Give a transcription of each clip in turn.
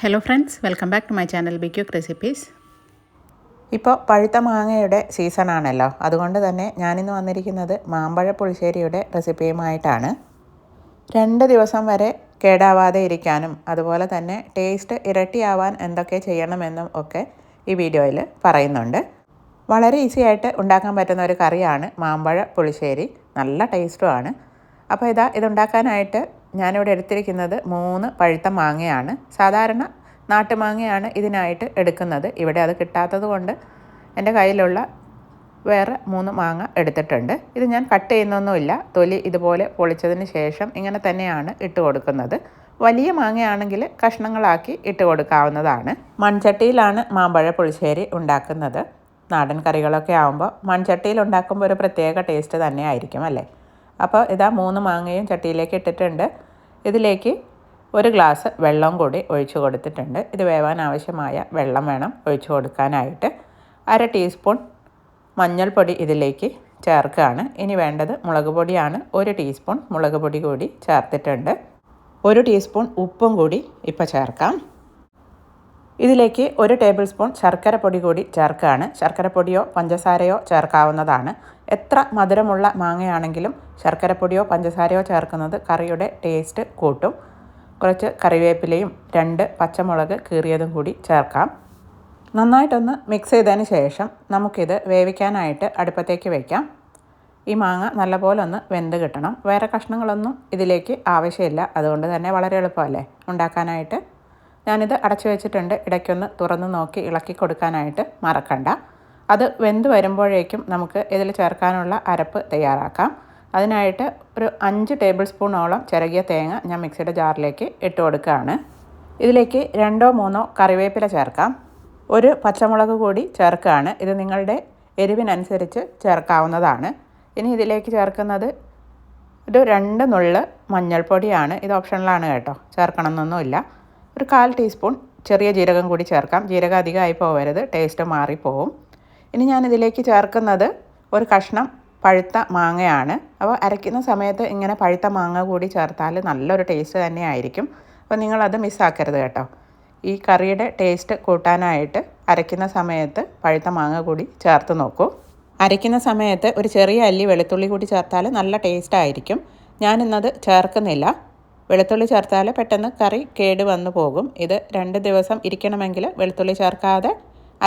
Hello friends welcome back to my channel B quick recipes ഇപ്പോൾ പഴുത്ത മാങ്ങയുടെ സീസണാണല്ലോ അതുകൊണ്ട് തന്നെ ഞാനിന്ന് വന്നിരിക്കുന്നത് മാമ്പഴ പുളിശ്ശേരിയുടെ റെസിപ്പിയുമായിട്ടാണ് രണ്ട് ദിവസം വരെ കേടാവാതെ ഇരിക്കാനും അതുപോലെ തന്നെ ടേസ്റ്റ് ഇരട്ടിയാവാൻ എന്തൊക്കെ ചെയ്യണമെന്നും ഒക്കെ ഈ വീഡിയോയിൽ പറയുന്നുണ്ട്. വളരെ ഈസി ആയിട്ട് ഉണ്ടാക്കാൻ പറ്റുന്ന ഒരു കറിയാണ് മാമ്പഴ പുളിശ്ശേരി. നല്ല ടേസ്റ്റുമാണ് അപ്പോൾ ഇതാ ഇതുണ്ടാക്കാനായിട്ട് ഞാനിവിടെ എടുത്തിരിക്കുന്നത് മൂന്ന് പഴുത്ത മാങ്ങയാണ്. സാധാരണ നാട്ടുമാങ്ങയാണ് ഇതിനായിട്ട് എടുക്കുന്നത്. ഇവിടെ അത് കിട്ടാത്തത് കൊണ്ട് എന്റെ കയ്യിലുള്ള വേറെ മൂന്ന് മാങ്ങ എടുത്തിട്ടുണ്ട്. ഇത് ഞാൻ കട്ട് ചെയ്യുന്നൊന്നുമില്ല. തൊലി ഇതുപോലെ പൊളിച്ചതിന് ശേഷം ഇങ്ങനെ തന്നെയാണ് ഇട്ട് കൊടുക്കുന്നത്. വലിയ മാങ്ങയാണെങ്കിൽ കഷ്ണങ്ങളാക്കി ഇട്ട് കൊടുക്കാവുന്നതാണ്. മൺചട്ടിയിലാണ് മാമ്പഴ പുളിശ്ശേരി ഉണ്ടാക്കുന്നത്. നാടൻ കറികളൊക്കെ ആകുമ്പോൾ മൺചട്ടിയിൽ ഉണ്ടാക്കുമ്പോൾ ഒരു പ്രത്യേക ടേസ്റ്റ് തന്നെ ആയിരിക്കും അല്ലേ? അപ്പോൾ ഇതാ മൂന്ന് മാങ്ങയും ചട്ടിയിലേക്ക് ഇട്ടിട്ടുണ്ട്. ഇതിലേക്ക് ഒരു ഗ്ലാസ് വെള്ളം കൂടി ഒഴിച്ചു കൊടുത്തിട്ടുണ്ട്. ഇത് വേവാൻ ആവശ്യമായ വെള്ളം വേണം ഒഴിച്ചു കൊടുക്കാനായിട്ട്. അര ടീസ്പൂൺ മഞ്ഞൾപ്പൊടി ഇതിലേക്ക് ചേർക്കുകയാണ്. ഇനി വേണ്ടത് മുളക് പൊടിയാണ്. ഒരു ടീസ്പൂൺ മുളക് പൊടി കൂടി ചേർത്തിട്ടുണ്ട്. ഒരു ടീസ്പൂൺ ഉപ്പും കൂടി ഇപ്പോൾ ചേർക്കാം. ഇതിലേക്ക് ഒരു ടേബിൾ സ്പൂൺ ശർക്കര പൊടി കൂടി ചേർക്കുകയാണ്. ശർക്കര പൊടിയോ പഞ്ചസാരയോ ചേർക്കാവുന്നതാണ്. എത്ര മധുരമുള്ള മാങ്ങയാണെങ്കിലും ശർക്കര പൊടിയോ പഞ്ചസാരയോ ചേർക്കുന്നത് കറിയുടെ ടേസ്റ്റ് കൂട്ടും. കുറച്ച് കറിവേപ്പിലയും രണ്ട് പച്ചമുളക് കീറിയതും കൂടി ചേർക്കാം. നന്നായിട്ടൊന്ന് മിക്സ് ചെയ്തതിന് ശേഷം നമുക്കിത് വേവിക്കാനായിട്ട് അടുപ്പത്തേക്ക് വയ്ക്കാം ഈ മാങ്ങ നല്ലപോലെ ഒന്ന് വെന്ത് കിട്ടണം. വേറെ കഷ്ണങ്ങളൊന്നും ഇതിലേക്ക് ആവശ്യമില്ല. അതുകൊണ്ട് തന്നെ വളരെ എളുപ്പമല്ലേ? ഉണ്ടാക്കാനായിട്ട്. ഞാനിത് അടച്ചു വെച്ചിട്ടുണ്ട്. ഇടയ്ക്കൊന്ന് തുറന്ന് നോക്കി ഇളക്കി കൊടുക്കാനായിട്ട് മറക്കണ്ട. അത് വെന്ത് വരുമ്പോഴേക്കും നമുക്ക് ഇതിൽ ചേർക്കാനുള്ള അരപ്പ് തയ്യാറാക്കാം. അതിനായിട്ട് ഒരു അഞ്ച് ടേബിൾ സ്പൂണോളം ചിരകിയ തേങ്ങ ഞാൻ മിക്സിയുടെ ജാറിലേക്ക് ഇട്ട് കൊടുക്കുകയാണ്. ഇതിലേക്ക് രണ്ടോ മൂന്നോ കറിവേപ്പില ചേർക്കാം. ഒരു പച്ചമുളക് കൂടി ചേർക്കുകയാണ്. ഇത് നിങ്ങളുടെ എരിവിനനുസരിച്ച് ചേർക്കാവുന്നതാണ്. ഇനി ഇതിലേക്ക് ചേർക്കുന്നത് ഒരു രണ്ട് നുള്ള് മഞ്ഞൾപ്പൊടിയാണ്. ഇത് ഓപ്ഷനിലാണ് കേട്ടോ. ചേർക്കണമെന്നൊന്നുമില്ല. ഒരു കാൽ ടീസ്പൂൺ ചെറിയ ജീരകം കൂടി ചേർക്കാം. ജീരകം അധികമായി പോകരുത് ടേസ്റ്റ് മാറിപ്പോവും. ഇനി ഞാനിതിലേക്ക് ചേർക്കുന്നത് ഒരു കഷ്ണം പഴുത്ത മാങ്ങയാണ്. അപ്പോൾ അരയ്ക്കുന്ന സമയത്ത് ഇങ്ങനെ പഴുത്ത മാങ്ങ കൂടി ചേർത്താൽ നല്ലൊരു ടേസ്റ്റ് തന്നെ ആയിരിക്കും. അപ്പോൾ നിങ്ങളത് മിസ്സാക്കരുത് കേട്ടോ. ഈ കറിയുടെ ടേസ്റ്റ് കൂട്ടാനായിട്ട് അരയ്ക്കുന്ന സമയത്ത് പഴുത്ത മാങ്ങ കൂടി ചേർത്ത് നോക്കൂ. അരയ്ക്കുന്ന സമയത്ത് ഒരു ചെറിയ അല്ലി വെളുത്തുള്ളി കൂടി ചേർത്താൽ നല്ല ടേസ്റ്റ് ആയിരിക്കും. ഞാനിന്നത് ചേർക്കുന്നില്ല. വെളുത്തുള്ളി ചേർത്താൽ പെട്ടെന്ന് കറി കേട് വന്നു പോകും. ഇത് രണ്ട് ദിവസം ഇരിക്കണമെങ്കിൽ വെളുത്തുള്ളി ചേർക്കാതെ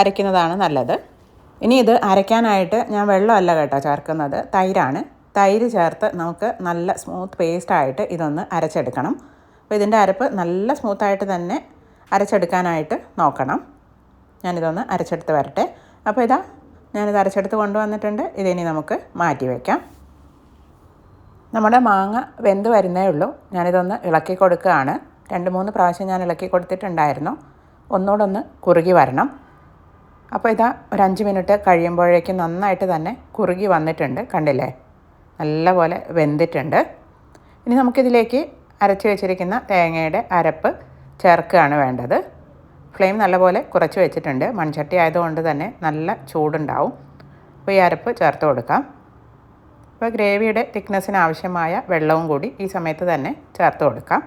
അരയ്ക്കുന്നതാണ് നല്ലത്. ഇനി ഇത് അരയ്ക്കാനായിട്ട് ഞാൻ വെള്ളമല്ല കേട്ടോ ചേർക്കുന്നത്. തൈരാണ്. തൈര് ചേർത്ത് നമുക്ക് നല്ല സ്മൂത്ത് പേസ്റ്റായിട്ട് ഇതൊന്ന് അരച്ചെടുക്കണം. അപ്പോൾ ഇതിന്റെ അരപ്പ് നല്ല സ്മൂത്തായിട്ട് തന്നെ അരച്ചെടുക്കാനായിട്ട് നോക്കണം. ഞാനിതൊന്ന് അരച്ചെടുത്ത് വരട്ടെ. അപ്പോൾ ഇതാ ഞാനിത് അരച്ചെടുത്ത് കൊണ്ടുവന്നിട്ടുണ്ട്. ഇതിനി നമുക്ക് മാറ്റി വയ്ക്കാം. നമ്മുടെ മാങ്ങ വെന്ത് വരുന്നേ ഉള്ളൂ. ഞാനിതൊന്ന് ഇളക്കി കൊടുക്കുകയാണ്. രണ്ട് മൂന്ന് പ്രാവശ്യം ഞാൻ ഇളക്കി കൊടുത്തിട്ടുണ്ടായിരുന്നു. ഒന്നുകൂടൊന്ന് കുറുകി വരണം. അപ്പോൾ ഇതാ ഒരു അഞ്ച് മിനിറ്റ് കഴിയുമ്പോഴേക്കും നന്നായിട്ട് തന്നെ കുറുകി വന്നിട്ടുണ്ട്. കണ്ടില്ലേ? നല്ലപോലെ വെന്തിട്ടുണ്ട്. ഇനി നമുക്കിതിലേക്ക് അരച്ച് വെച്ചിരിക്കുന്ന തേങ്ങയുടെ അരപ്പ് ചേർക്കുകയാണ് വേണ്ടത്. ഫ്ലെയിം നല്ലപോലെ കുറച്ച് വെച്ചിട്ടുണ്ട്. മൺചട്ടി ആയതുകൊണ്ട് തന്നെ നല്ല ചൂടുണ്ടാവും. അപ്പോൾ ഈ അരപ്പ് ചേർത്ത് കൊടുക്കാം. അപ്പോൾ ഗ്രേവിയുടെ തിക്നെസ്സിന് ആവശ്യമായ വെള്ളവും കൂടി ഈ സമയത്ത് തന്നെ ചേർത്ത് കൊടുക്കാം.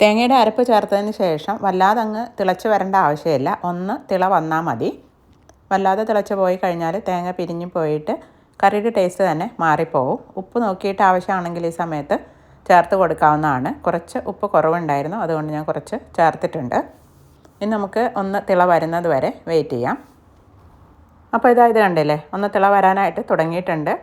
തേങ്ങയുടെ അരപ്പ് ചേർത്തതിന് ശേഷം വല്ലാതെ അങ്ങ് തിളച്ച് വരേണ്ട ആവശ്യമില്ല. ഒന്ന് തിള വന്നാൽ മതി. വല്ലാതെ തിളച്ച് പോയി കഴിഞ്ഞാൽ തേങ്ങ പിരിഞ്ഞു പോയിട്ട് കറിയുടെ ടേസ്റ്റ് തന്നെ മാറിപ്പോവും. ഉപ്പ് നോക്കിയിട്ട് ആവശ്യമാണെങ്കിൽ ഈ സമയത്ത് ചേർത്ത് കൊടുക്കാവുന്നതാണ്. കുറച്ച് ഉപ്പ് കുറവുണ്ടായിരുന്നു അതുകൊണ്ട് ഞാൻ കുറച്ച് ചേർത്തിട്ടുണ്ട്. ഇനി നമുക്ക് ഒന്ന് തിള വരുന്നത് വരെ വെയിറ്റ് ചെയ്യാം. അപ്പോൾ ഇതാ ഇത് കണ്ടില്ലേ? ഒന്ന് തിള വരാനായിട്ട് തുടങ്ങിയിട്ടുണ്ട്.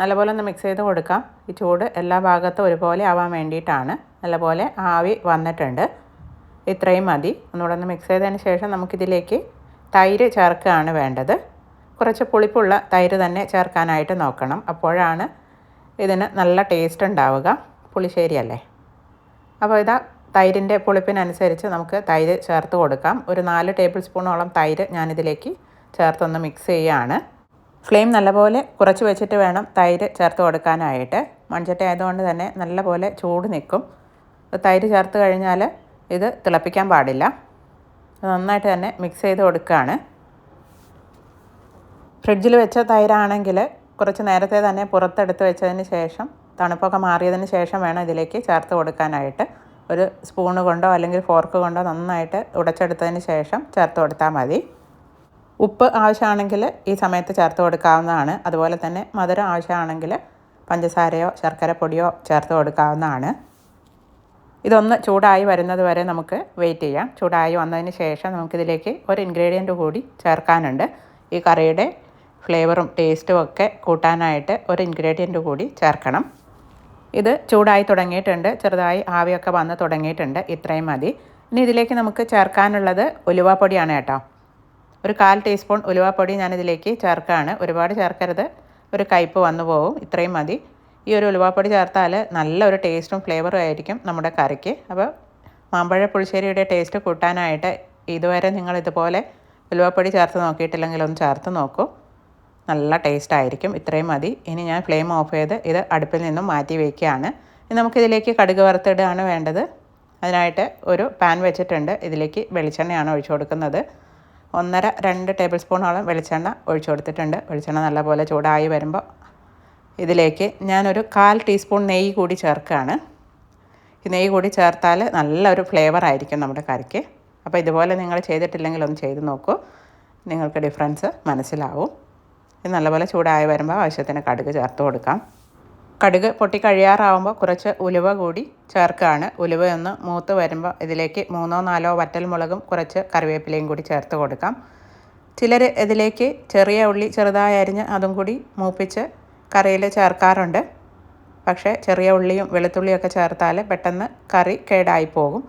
നല്ലപോലെ ഒന്ന് മിക്സ് ചെയ്ത് കൊടുക്കാം. ഈ ചൂട് എല്ലാ ഭാഗത്തും ഒരുപോലെ ആവാൻ വേണ്ടിയിട്ടാണ്. നല്ലപോലെ ആവി വന്നിട്ടുണ്ട്. ഇത്രയും മതി. ഒന്നുകൂടെ ഒന്ന് മിക്സ് ചെയ്തതിന് ശേഷം നമുക്കിതിലേക്ക് തൈര് ചേർക്കുകയാണ് വേണ്ടത്. കുറച്ച് പുളിപ്പുള്ള തൈര് തന്നെ ചേർക്കാനായിട്ട് നോക്കണം. അപ്പോഴാണ് ഇതിന് നല്ല ടേസ്റ്റ് ഉണ്ടാവുക. പുളിശ്ശേരി അല്ലേ അപ്പോൾ ഇതാ തൈരിന്റെ പുളിപ്പിനനുസരിച്ച് നമുക്ക് തൈര് ചേർത്ത് കൊടുക്കാം. ഒരു നാല് ടേബിൾ സ്പൂണോളം തൈര് ഞാനിതിലേക്ക് ചേർത്തൊന്ന് മിക്സ് ചെയ്യുകയാണ് ഫ്ലെയിം നല്ലപോലെ കുറച്ച് വെച്ചിട്ട് വേണം തൈര് ചേർത്ത് കൊടുക്കാനായിട്ട്. മൺചട്ടി ആയതുകൊണ്ട് തന്നെ നല്ലപോലെ ചൂട് നിൽക്കും. തൈര് ചേർത്ത് കഴിഞ്ഞാൽ ഇത് തിളപ്പിക്കാൻ പാടില്ല. നന്നായിട്ട് തന്നെ മിക്സ് ചെയ്ത് കൊടുക്കുകയാണ് ഫ്രിഡ്ജിൽ വെച്ച തൈരാണെങ്കിൽ കുറച്ച് നേരത്തെ തന്നെ പുറത്തെടുത്ത് വെച്ചതിന് ശേഷം തണുപ്പൊക്കെ മാറിയതിന് ശേഷം വേണം ഇതിലേക്ക് ചേർത്ത് കൊടുക്കാനായിട്ട്. ഒരു സ്പൂണ് കൊണ്ടോ അല്ലെങ്കിൽ ഫോർക്ക് കൊണ്ടോ നന്നായിട്ട് ഉടച്ചെടുത്തതിന് ശേഷം ചേർത്ത് കൊടുത്താൽ മതി. ഉപ്പ് ആവശ്യമാണെങ്കിൽ ഈ സമയത്ത് ചേർത്ത് കൊടുക്കാവുന്നതാണ്. അതുപോലെ തന്നെ മധുരം ആവശ്യമാണെങ്കിൽ പഞ്ചസാരയോ ശർക്കര പൊടിയോ ചേർത്ത് കൊടുക്കാവുന്നതാണ്. ഇതൊന്ന് ചൂടായി വരുന്നത് വരെ നമുക്ക് വെയിറ്റ് ചെയ്യാം. ചൂടായി വന്നതിന് ശേഷം നമുക്കിതിലേക്ക് ഒരു ഇൻഗ്രീഡിയന്റ് കൂടി ചേർക്കാനുണ്ട്. ഈ കറിയുടെ ഫ്ലേവറും ടേസ്റ്റും ഒക്കെ കൂട്ടാനായിട്ട് ഒരു ഇൻഗ്രീഡിയന്റ് കൂടി ചേർക്കണം. ഇത് ചൂടായി തുടങ്ങിയിട്ടുണ്ട്. ചെറുതായി ആവിയൊക്കെ വന്ന് തുടങ്ങിയിട്ടുണ്ട്. ഇത്രയും മതി. ഇനി ഇതിലേക്ക് നമുക്ക് ചേർക്കാനുള്ളത് ഉലുവാപ്പൊടിയാണ് കേട്ടോ. ഒരു കാൽ ടീസ്പൂൺ ഉലുവാപ്പൊടി ഞാനിതിലേക്ക് ചേർക്കുകയാണ്. ഒരുപാട് ചേർക്കരുത്. ഒരു കയ്പ്പ് വന്നു പോകും ഇത്രയും മതി. ഈ ഒരു ഉലുവാപ്പൊടി ചേർത്താൽ നല്ലൊരു ടേസ്റ്റും ഫ്ലേവറും ആയിരിക്കും നമ്മുടെ കറിക്ക്. അപ്പോൾ മാമ്പഴ പുളിശ്ശേരിയുടെ ടേസ്റ്റ് കൂട്ടാനായിട്ട് ഇതുവരെ നിങ്ങൾ ഇതുപോലെ ഉലുവാപ്പൊടി ചേർത്ത് നോക്കിയിട്ടില്ലെങ്കിൽ ഒന്ന് ചേർത്ത് നോക്കൂ. നല്ല ടേസ്റ്റ് ആയിരിക്കും. ഇത്രയും മതി. ഇനി ഞാൻ ഫ്ലെയിം ഓഫ് ചെയ്ത് ഇത് അടുപ്പിൽ നിന്നും മാറ്റി വയ്ക്കുകയാണ് ഇനി നമുക്കിതിലേക്ക് കടുക് വറുത്തിടുകയാണ് വേണ്ടത്. അതിനായിട്ട് ഒരു പാൻ വെച്ചിട്ടുണ്ട്. ഇതിലേക്ക് വെളിച്ചെണ്ണയാണ് ഒഴിച്ചു കൊടുക്കുന്നത്. ഒന്നര രണ്ട് ടേബിൾ സ്പൂണോളം വെളിച്ചെണ്ണ ഒഴിച്ചു കൊടുത്തിട്ടുണ്ട്. വെളിച്ചെണ്ണ നല്ലപോലെ ചൂടായി വരുമ്പോൾ ഇതിലേക്ക് ഞാനൊരു കാൽ ടീസ്പൂൺ നെയ്യ് കൂടി ചേർക്കുകയാണ്. ഈ നെയ്യ് കൂടി ചേർത്താൽ നല്ലൊരു ഫ്ലേവർ ആയിരിക്കും നമ്മുടെ കറിക്ക്. അപ്പോൾ ഇതുപോലെ നിങ്ങൾ ചെയ്തിട്ടില്ലെങ്കിൽ ഒന്ന് ചെയ്ത് നോക്കൂ. നിങ്ങൾക്ക് ഡിഫറൻസ് മനസ്സിലാവും. ഇത് നല്ലപോലെ ചൂടായി വരുമ്പോൾ ആവശ്യത്തിന് കടുക് ചേർത്ത് കൊടുക്കാം. കടുക് പൊട്ടി കഴിയാറാവുമ്പോൾ കുറച്ച് ഉലുവ കൂടി ചേർക്കുകയാണ്. ഉലുവ ഒന്ന് മൂത്ത് വരുമ്പോൾ ഇതിലേക്ക് മൂന്നോ നാലോ വറ്റൽമുളകും കുറച്ച് കറിവേപ്പിലയും കൂടി ചേർത്ത് കൊടുക്കാം. ചിലർ ഇതിലേക്ക് ചെറിയ ഉള്ളി ചെറുതായി അരിഞ്ഞ് അതും കൂടി മൂപ്പിച്ച് കറിയിൽ ചേർക്കാറുണ്ട്. പക്ഷേ ചെറിയ ഉള്ളിയും വെളുത്തുള്ളിയൊക്കെ ചേർത്താൽ പെട്ടെന്ന് കറി കേടായി പോകും.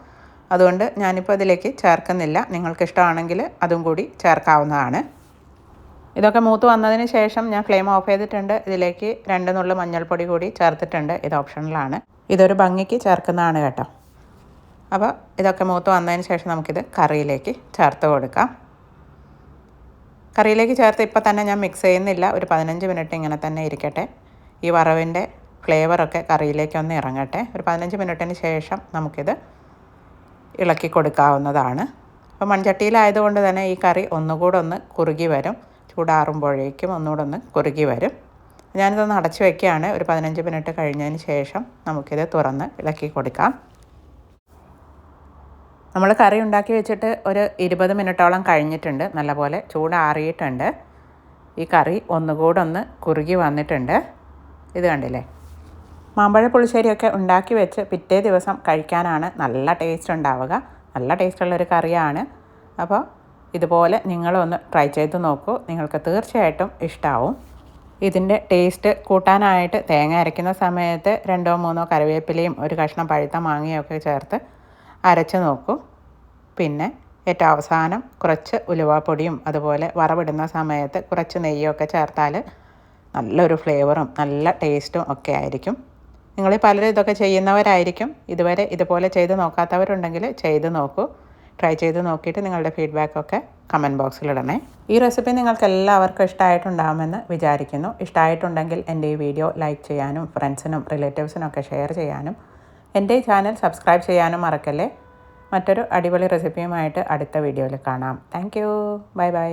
അതുകൊണ്ട് ഞാനിപ്പോൾ ഇതിലേക്ക് ചേർക്കുന്നില്ല. നിങ്ങൾക്കിഷ്ടമാണെങ്കിൽ അതും കൂടി ചേർക്കാവുന്നതാണ്. ഇതൊക്കെ മൂത്ത് വന്നതിന് ശേഷം ഞാൻ ഫ്ലെയിം ഓഫ് ചെയ്തിട്ടുണ്ട്. ഇതിലേക്ക് രണ്ട് നുള്ളു മഞ്ഞൾപ്പൊടി കൂടി ചേർത്തിട്ടുണ്ട്. ഇത് ഓപ്ഷണലാണ് ഇതൊരു ഭംഗിക്ക് ചേർക്കുന്നതാണ് കേട്ടോ. അപ്പോൾ ഇതൊക്കെ മൂത്ത് വന്നതിന് ശേഷം നമുക്കിത് കറിയിലേക്ക് ചേർത്ത് കൊടുക്കാം. കറിയിലേക്ക് ചേർത്ത് ഇപ്പോൾ തന്നെ ഞാൻ മിക്സ് ചെയ്യുന്നില്ല. ഒരു പതിനഞ്ച് മിനിറ്റ് ഇങ്ങനെ തന്നെ ഇരിക്കട്ടെ. ഈ വറവിന്റെ ഫ്ലേവറൊക്കെ കറിയിലേക്ക് ഒന്ന് ഇറങ്ങട്ടെ. ഒരു പതിനഞ്ച് മിനിറ്റിന് ശേഷം നമുക്കിത് ഇളക്കി കൊടുക്കാവുന്നതാണ്. അപ്പോൾ മൺചട്ടിയിലായതുകൊണ്ട് തന്നെ ഈ കറി ഒന്നുകൂടെ ഒന്ന് കുറുകി വരും. ചൂടാറുമ്പോഴേക്കും ഒന്നുകൂടെ ഒന്ന് കുറുകി വരും. ഞാനിതൊന്ന് അടച്ചു വയ്ക്കുകയാണ് ഒരു പതിനഞ്ച് മിനിറ്റ് കഴിഞ്ഞതിന് ശേഷം നമുക്കിത് തുറന്ന് ഇളക്കി കൊടുക്കാം. നമ്മൾ കറി ഉണ്ടാക്കി വെച്ചിട്ട് ഒരു ഇരുപത് മിനിറ്റോളം കഴിഞ്ഞിട്ടുണ്ട്. നല്ലപോലെ ചൂടാറിയിട്ടുണ്ട്. ഈ കറി ഒന്നുകൂടെ ഒന്ന് കുറുകി വന്നിട്ടുണ്ട്. ഇത് കണ്ടില്ലേ? മാമ്പഴ പുളിശ്ശേരിയൊക്കെ ഉണ്ടാക്കി വെച്ച് പിറ്റേ ദിവസം കഴിക്കാനാണ് നല്ല ടേസ്റ്റ് ഉണ്ടാവുക. നല്ല ടേസ്റ്റുള്ളൊരു കറിയാണ്. അപ്പോൾ ഇതുപോലെ നിങ്ങളൊന്ന് ട്രൈ ചെയ്ത് നോക്കൂ. നിങ്ങൾക്ക് തീർച്ചയായിട്ടും ഇഷ്ടമാവും ഇതിന്റെ ടേസ്റ്റ് കൂട്ടാനായിട്ട് തേങ്ങ അരയ്ക്കുന്ന സമയത്ത് രണ്ടോ മൂന്നോ കറിവേപ്പിലയും ഒരു കഷ്ണം പഴുത്ത മാങ്ങയൊക്കെ ചേർത്ത് അരച്ച് നോക്കൂ. പിന്നെ ഏറ്റവും അവസാനം കുറച്ച് ഉലുവാപ്പൊടിയും അതുപോലെ വറവിടുന്ന സമയത്ത് കുറച്ച് നെയ്യൊക്കെ ചേർത്താൽ നല്ലൊരു ഫ്ലേവറും നല്ല ടേസ്റ്റും ഒക്കെ ആയിരിക്കും. നിങ്ങൾ പലരും ഇതൊക്കെ ചെയ്യുന്നവരായിരിക്കും. ഇതുവരെ ഇതുപോലെ ചെയ്ത് നോക്കാത്തവരുണ്ടെങ്കിൽ ചെയ്ത് നോക്കൂ. ട്രൈ ചെയ്ത് നോക്കിയിട്ട് നിങ്ങളുടെ ഫീഡ്ബാക്കൊക്കെ കമന്റ് ബോക്സിലിടണേ ഈ റെസിപ്പി നിങ്ങൾക്ക് എല്ലാവർക്കും ഇഷ്ടമായിട്ടുണ്ടാകുമെന്ന് വിചാരിക്കുന്നു. ഇഷ്ടമായിട്ടുണ്ടെങ്കിൽ എന്റെ ഈ വീഡിയോ ലൈക്ക് ചെയ്യാനും ഫ്രണ്ട്സിനും റിലേറ്റീവ്സിനും ഒക്കെ ഷെയർ ചെയ്യാനും എന്റെ ചാനൽ സബ്സ്ക്രൈബ് ചെയ്യാനും മറക്കല്ലേ? മറ്റൊരു അടിപൊളി റെസിപ്പിയുമായിട്ട് അടുത്ത വീഡിയോയിൽ കാണാം. Thank you bye bye